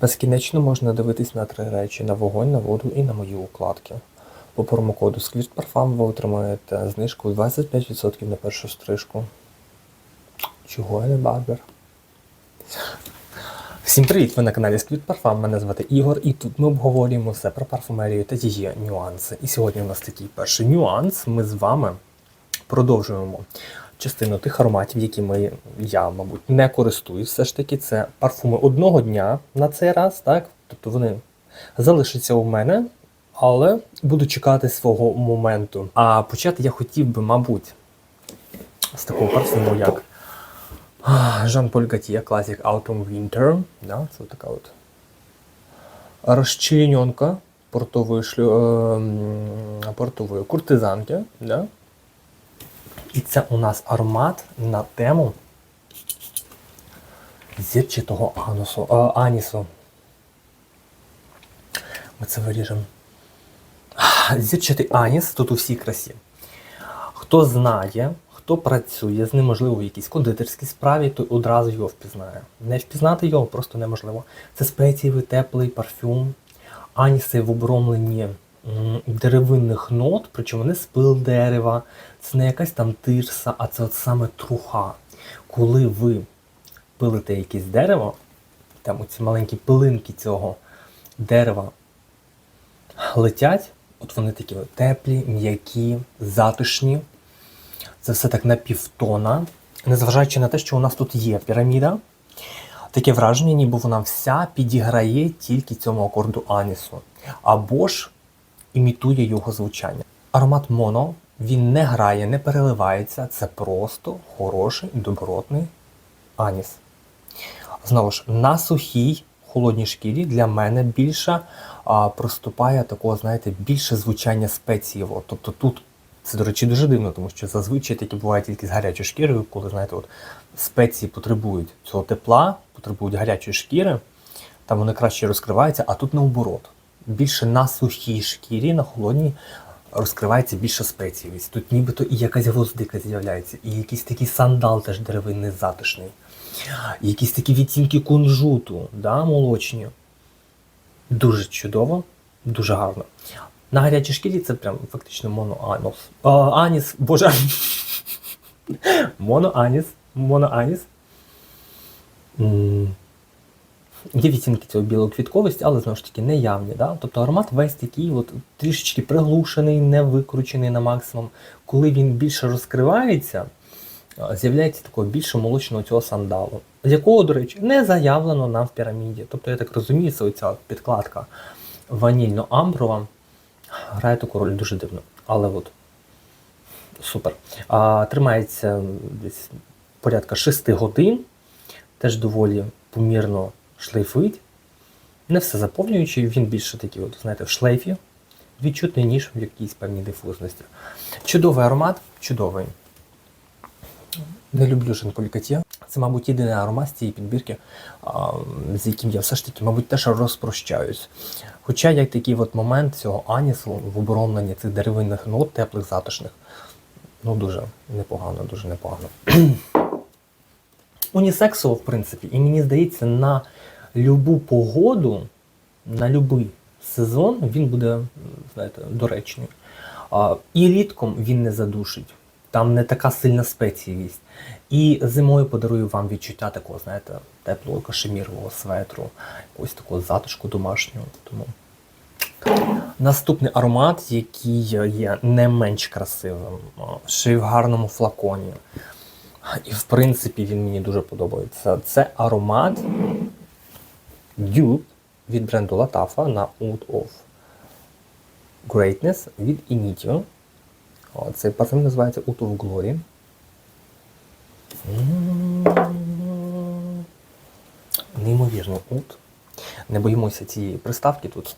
Безкінечно можна дивитись на три речі: на вогонь, на воду і на мої укладки. По промокоду Parfum ви отримаєте знижку 25% на першу стрижку. Чого я не барбер? Всім привіт! Ви на каналі Squid Parfum. Мене звати Ігор, і тут ми обговорюємо все про парфумерію та її нюанси. І сьогодні у нас такий перший нюанс. Ми з вами продовжуємо частину тих ароматів, якими я, мабуть, не користуюсь. Все ж таки, це парфуми одного дня на цей раз, так? Тобто вони залишаться у мене, але буду чекати свого моменту. А почати я хотів би, мабуть, з такого парфуму, як Жан-Поль Готьє Classic Autumn Winter. Да, це така от розчлененка портової, шлю, е, портової куртизанки. Да? І це у нас аромат на тему зірчатого анусу, е, анісу. Ми це виріжемо. Зірчатий аніс тут у всій красі. Хто знає, хто працює з ним, можливо, в якійсь кондитерській справі, то одразу його впізнає. Не впізнати його просто неможливо. Це спецієвий теплий парфюм, аніси в обромленні деревинних нот, причому не спил дерева, це не якась там тирса, а це от саме труха. Коли ви пилите якесь дерево, там оці маленькі пилинки цього дерева летять, от вони такі теплі, м'які, затишні. Це все так на півтона. Незважаючи на те, що у нас тут є піраміда, таке враження, ніби вона вся підіграє тільки цьому акорду Анісу. Або ж імітує його звучання. Аромат моно, він не грає, не переливається. Це просто хороший добротний аніс. Знову ж, на сухій холодній шкірі для мене більше а, проступає такого, знаєте, більше звучання спецієво. Тобто тут це, до речі, дуже дивно, тому що зазвичай таке буває тільки з гарячою шкірою, коли, знаєте, от спеції потребують цього тепла, потребують гарячої шкіри, там вони краще розкриваються, а тут наоборот. Більше на сухій шкірі, на холодній розкривається більше спеціївість. Тут нібито і якась гвоздика з'являється, і якийсь такий сандал теж деревинний затишний, і якісь такі відтінки кунжуту, да, молочні. Дуже чудово, дуже гарно. На гарячій шкірі це прям фактично моноанус. А, аніс, боже. Моноаніс. Моноаніс. Є відтінки цього білоквітковості, але знову ж таки неявні. Да? Тобто аромат весь такий от, трішечки приглушений, не викручений на максимум. Коли він більше розкривається, з'являється такого більше молочного цього сандалу, якого, до речі, не заявлено нам в піраміді. Тобто, я так розумію, це оця підкладка ванільно-амброва грає таку роль дуже дивно. Але от супер. А, тримається десь порядка 6 годин, теж доволі помірно шлейфить. Не все заповнюючий, він більше такий, от, знаєте, в шлейфі, відчутний, ніж в якійсь певній дифузності. Чудовий аромат, чудовий. Не люблю Жан-Поль Це, мабуть, єдиний аромат з цієї підбірки, з яким я все ж таки, мабуть, теж розпрощаюсь. Хоча як такий от момент цього анісу в обороненні цих деревинних нот, теплих, затишних, ну дуже непогано, дуже непогано. Унісексово, в принципі, і мені здається, на любу погоду, на будь-який сезон він буде, знаєте, доречний. А, і рідком він не задушить. Там не така сильна спеціївість. І зимою подарую вам відчуття такого, знаєте, теплого кашемірового светру, якогось такого затишку домашнього. Тому Наступний аромат, який є не менш красивим, ще й в гарному флаконі. І в принципі він мені дуже подобається. Це аромат Dupe від бренду Latafa на Oud of Greatness від Initio. О, Цей парфюм називається Oud of Glory. Неймовірно Oud. Не боїмося цієї приставки тут,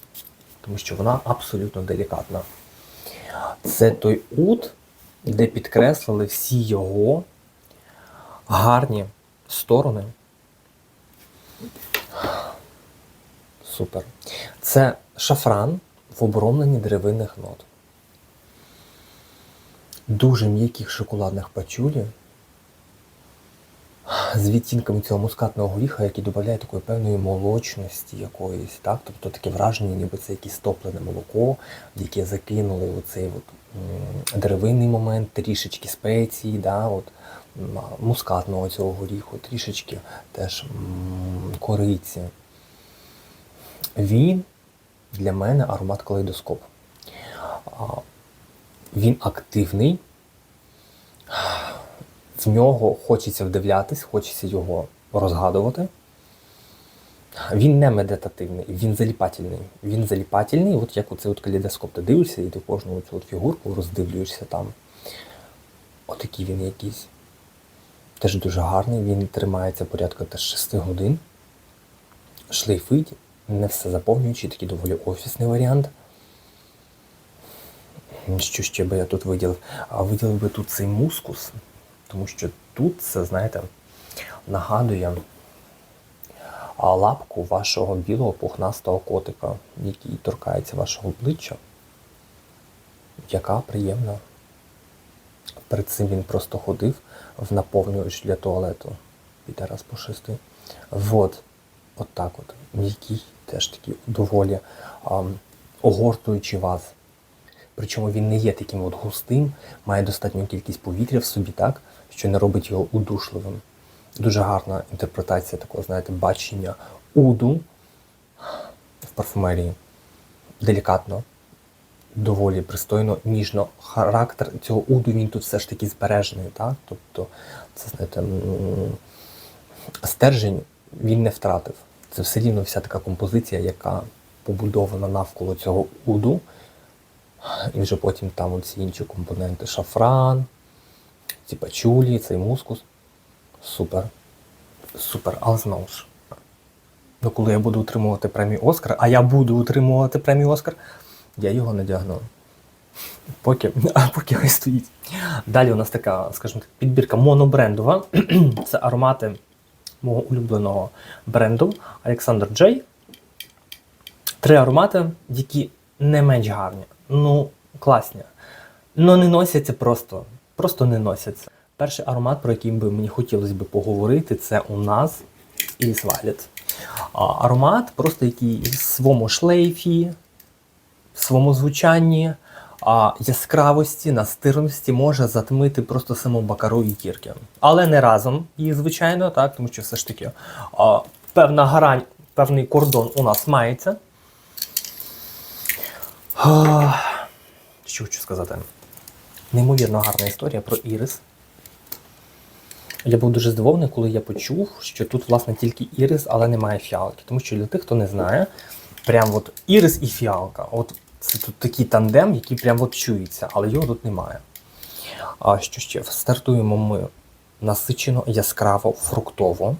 тому що вона абсолютно делікатна. Це той ут, де підкреслили всі його гарні сторони. Супер. Це шафран в обромленні деревинних нот. Дуже м'яких шоколадних пачулі. з відтінками цього мускатного горіха, який додає такої певної молочності якоїсь, так? Тобто таке враження, ніби це якесь топлене молоко, в яке закинули оцей от, деревинний момент, трішечки спеції, да? от, мускатного цього горіху, трішечки теж м, кориці. Він для мене аромат калейдоскоп. Він активний, в нього хочеться вдивлятись, хочеться його розгадувати. Він не медитативний, він заліпательний. Він заліпательний, от як оцей от калейдоскоп. Ти дивишся і ти кожну цю от фігурку роздивлюєшся там. Отакий він якийсь. Теж дуже гарний, він тримається порядка теж 6 годин. Шлейфить, не все заповнюючий, такий доволі офісний варіант. Що ще би я тут виділив? А виділив би тут цей мускус, тому що тут це, знаєте, нагадує лапку вашого білого пухнастого котика, який торкається вашого обличчя. Яка приємна. Перед цим він просто ходив в наповнювач для туалету. Піде раз по шести. Вот. От так от. М'який, теж такий доволі а, огортуючи вас. Причому він не є таким от густим, має достатню кількість повітря в собі, так, що не робить його удушливим. Дуже гарна інтерпретація такого, знаєте, бачення уду в парфумерії. Делікатно, доволі пристойно, ніжно. Характер цього уду він тут все ж таки збережений, так? Тобто, це знаєте, стержень він не втратив. Це все рівно вся така композиція, яка побудована навколо цього уду. І вже потім там оці інші компоненти шафран, ці пачулі, цей мускус. Супер. Супер. Але знову ж. Ну, коли я буду отримувати премію Оскар, а я буду отримувати премію Оскар, я його надягну. Поки, а поки хай стоїть. Далі у нас така, скажімо так, підбірка монобрендова. Це аромати мого улюбленого бренду Alexander J. Три аромати, які не менш гарні. Ну, класні. Ну не носяться просто. Просто не носяться. Перший аромат, про який би мені хотілося б поговорити, це у нас Violet. Аромат, просто який в своєму шлейфі, в своєму звучанні, а, яскравості, настирності може затмити просто саму бакару і кірки. Але не разом їх, звичайно, так, тому що все ж таки а, певна грань, певний кордон у нас мається. А, Що хочу сказати? Неймовірно гарна історія про Ірис. Я був дуже здивований, коли я почув, що тут, власне, тільки ірис, але немає фіалки. Тому що для тих, хто не знає, прям от ірис і фіалка. От це тут такий тандем, який прям от чується, але його тут немає. А що ще? Стартуємо ми насичено, яскраво, фруктово.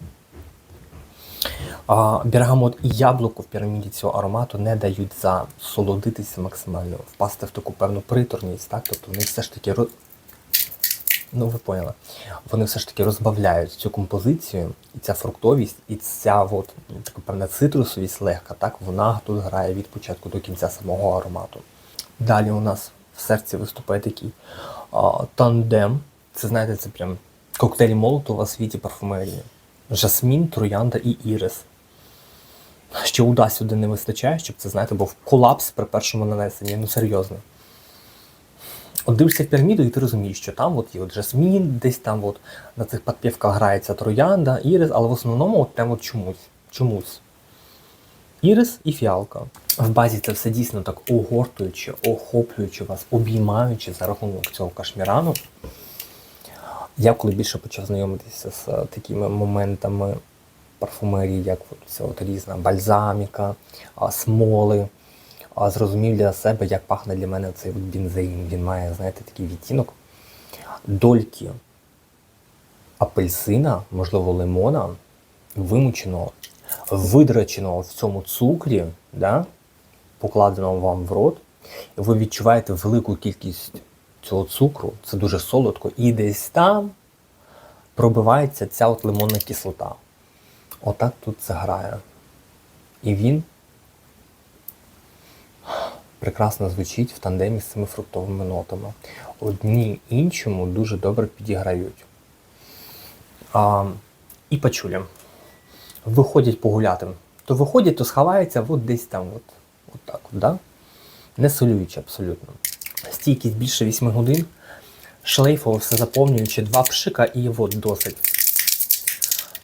А, Бергамот і яблуко в піраміді цього аромату не дають засолодитися максимально, впасти в таку певну приторність, так? Тобто вони все ж таки. Ну, ви поняли. Вони все ж таки розбавляють цю композицію, і ця фруктовість, і ця от, така певна цитрусовість легка, так, вона тут грає від початку до кінця самого аромату. Далі у нас в серці виступає такий а, тандем. Це знаєте, це прям коктейль Молотова в світі парфумерії. Жасмін, троянда і ірис. Ще уда сюди не вистачає, щоб це, знаєте, був колапс при першому нанесенні. Ну серйозно. От дивишся в піраміду, і ти розумієш, що там от є от жасмін, десь там от на цих підпівках грається троянда, ірис, але в основному от прямо от чомусь. чомусь. Ірис і фіалка. В базі це все дійсно так огортуючи, охоплюючи вас, обіймаючи за рахунок цього кашмірану. Я коли більше почав знайомитися з е, такими моментами парфумерії, як от це от різна бальзаміка, смоли, а, зрозумів для себе, як пахне для мене цей от бензеїн. Він має, знаєте, такий відтінок. Дольки апельсина, можливо, лимона, вимученого, видраченого в цьому цукрі, да, покладеного вам в рот, і ви відчуваєте велику кількість цього цукру, це дуже солодко, і десь там пробивається ця от лимонна кислота. Отак тут це грає. І він прекрасно звучить в тандемі з цими фруктовими нотами. Одні іншому дуже добре підіграють. А, і пачуля. Виходять погуляти. То виходять, то сховаються от десь там, от, от так, от, да? не солюючи абсолютно. Стійкість більше 8 годин, шлейфово все заповнюючи, два пшика і от досить.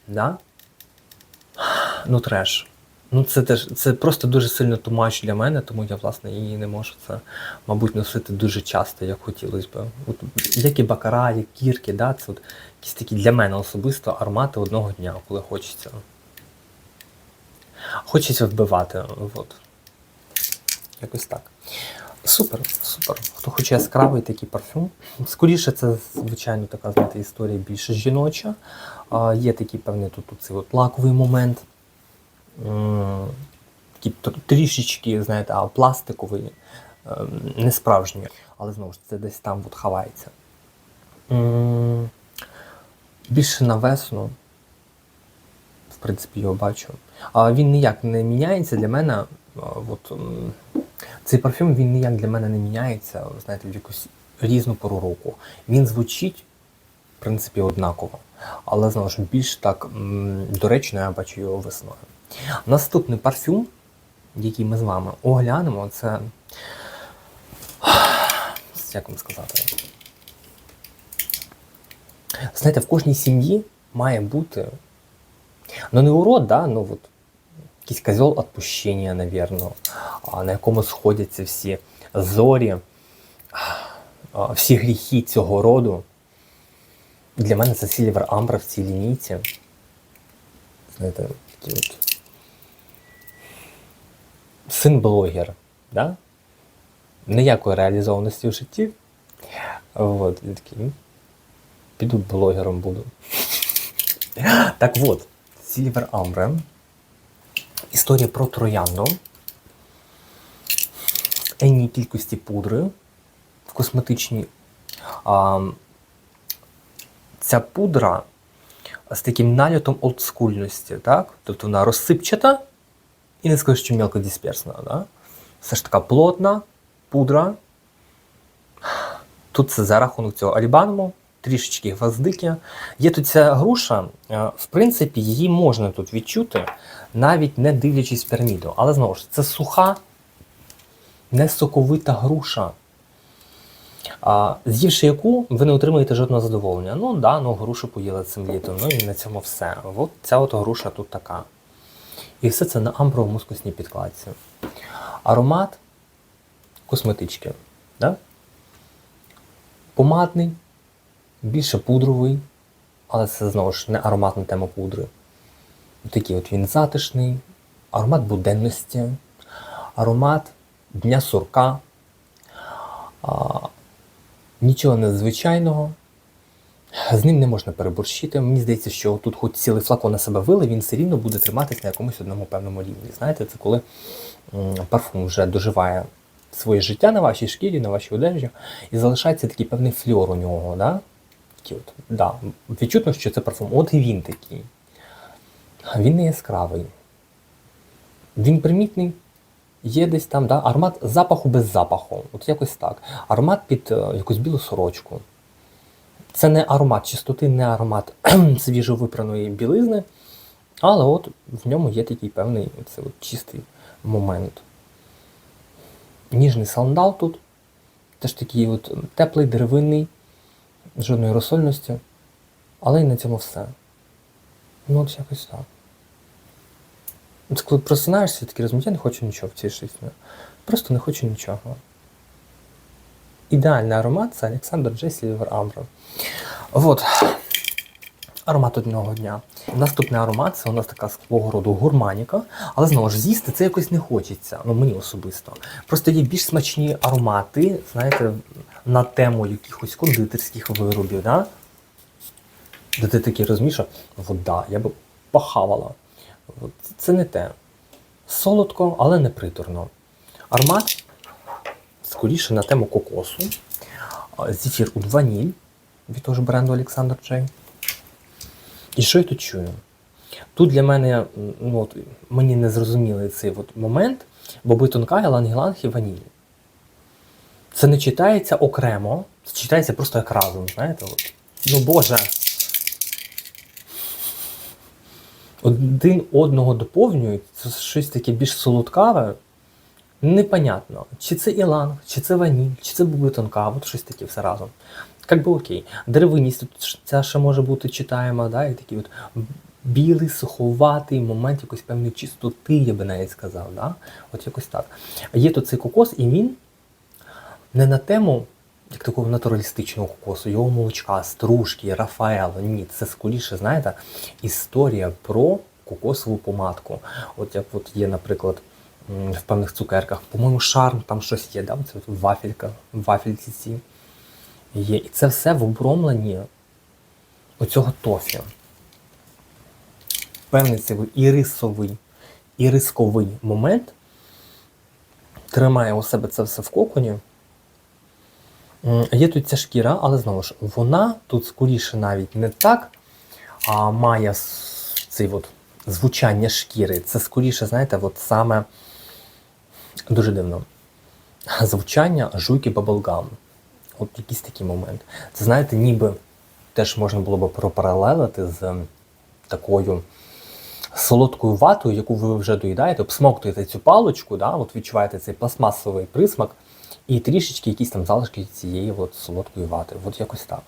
Да? Ну, треш. Ну, це теж це просто дуже сильно тумач для мене, тому я, власне, її не можу це, мабуть, носити дуже часто, як хотілося б. От, як і бакара, як кірки, да? це от якісь такі для мене особисто аромати одного дня, коли хочеться. Хочеться вбивати. От. Якось так. Супер, супер. Хто хоче яскравий такий парфюм. Скоріше, це, звичайно, така, знаєте, історія більше жіноча. А, є такий певний тут, тут цей от лаковий момент. Такий тр- трішечки, знаєте, а пластиковий, ем, не справжній. Але знову ж це десь там от ховається. Більше на весну, в принципі, його бачу. А він ніяк не міняється для мене. От, цей парфюм він ніяк для мене не міняється, знаєте, в якусь різну пору року. Він звучить, в принципі, однаково. Але знову ж більш так доречно я бачу його весною. Наступний парфюм, який ми з вами оглянемо, це. Як вам сказати? Знаєте, в кожній сім'ї має бути. Ну, не урод, да? ну от якийсь козел відпущення, навірно, на якому сходяться всі зорі, всі гріхи цього роду. Для мене це Сільвер Амбра в цій лінійці. Знаєте, такий от. Син блогер, да? Ніякої реалізованості в житті. От, і такий, «М, піду блогером буду. Так от, Сільвер Амбре. Історія про троянду. Енній кількості пудри в косметичній. А, ця пудра з таким нальотом олдскульності, так? Тобто вона розсипчата і не скажу, що мелкодисперсна. Да? Все ж така плотна пудра. Тут це за рахунок цього альбануму, трішечки гвоздики. Є тут ця груша, е, в принципі, її можна тут відчути, навіть не дивлячись піраміду. Але знову ж, це суха, не соковита груша. А, з'ївши яку, ви не отримаєте жодного задоволення. Ну да, ну грушу поїли цим літом, ну і на цьому все. От ця от груша тут така. І все це на амброво-мускусній підкладці. Аромат косметички. Да? Помадний, більше пудровий, але це знову ж не ароматна тема пудри. Такий от він затишний, аромат буденності, аромат дня сурка. А, нічого незвичайного. З ним не можна переборщити. Мені здається, що тут хоч цілий флакон на себе вили, він все рівно буде триматись на якомусь одному певному рівні. Знаєте, це коли парфум вже доживає своє життя на вашій шкірі, на вашій одежі, і залишається такий певний фльор у нього. Да? От, да. Відчутно, що це парфум. От і він такий. Він не яскравий. Він примітний. Є десь там, да, аромат запаху без запаху. От якось так. Аромат під е, якусь білу сорочку. Це не аромат чистоти, не аромат свіжовипраної білизни, але от в ньому є такий певний це от чистий момент. Ніжний сандал тут. Теж такий от теплий, деревинний, жодної розсольності. Але і на цьому все. Ну, от якось так. От коли просинаєшся, такий розумієш, я не хочу нічого в цій житті. Просто не хочу нічого. Ідеальний аромат це Олександр Джей Сільвер Амбро. От. Аромат одного дня. Наступний аромат це у нас така свого роду гурманіка, але знову ж з'їсти це якось не хочеться. Ну мені особисто. Просто є більш смачні аромати, знаєте, на тему якихось кондитерських виробів, да? де ти такий розумієш, що вода, я би похавала. Це не те. Солодко, але не приторно. Аромат скоріше на тему кокосу. Зефір у ваніль від того ж бренду Олександр Джей. І що я тут чую? Тут для мене ну, от, мені не зрозумілий цей от момент, бо битонка, іланг-іланг і ваніль. Це не читається окремо, це читається просто як разом, знаєте? От. Ну Боже. один одного доповнюють, це щось таке більш солодкаве. Непонятно, чи це іланг, чи це ваніль, чи це бубитонка, от щось таке все разом. Як би окей. Деревиність, тут ця ще може бути читаєма, да, і такий от білий, суховатий момент якоїсь певної чистоти, я би навіть сказав. Да? От якось так. Є тут цей кокос, і він не на тему як такого натуралістичного кокосу, його молочка, стружки, Рафаело. Ні, це скоріше, знаєте, історія про кокосову помадку. От як от є, наприклад, в певних цукерках, по-моєму, шарм, там щось є, да? це вафелька, вафельці ці є. І це все в обромленні оцього тофі. Певний цей ірисовий, ірисковий момент тримає у себе це все в коконі. Є тут ця шкіра, але знову ж, вона тут скоріше навіть не так а має цей от звучання шкіри. Це скоріше, знаєте, от саме дуже дивно. Звучання жуйки баблгам. От якийсь такий момент. Це знаєте, ніби теж можна було б пропаралелити з такою солодкою ватою, яку ви вже доїдаєте, обсмоктуєте цю паличку, да, от відчуваєте цей пластмасовий присмак, і трішечки якісь там залишки цієї от солодкої вати. От якось так.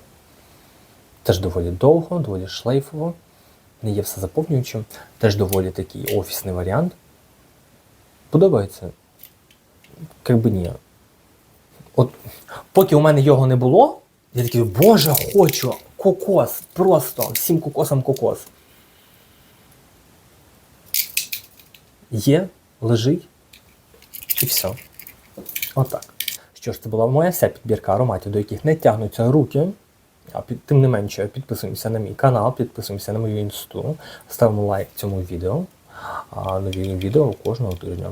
Теж доволі довго, доволі шлейфово, не є все заповнюючим, теж доволі такий офісний варіант. Подобається? Ні. От поки у мене його не було, я такий, боже, хочу кокос, просто всім кокосом кокос. Є, лежить і все. Отак. Що ж, це була моя вся підбірка ароматів, до яких не тягнуться руки. А під, тим не менше, підписуємося на мій канал, підписуємося на мою інсту, ставимо лайк цьому відео. А нові відео кожного тижня.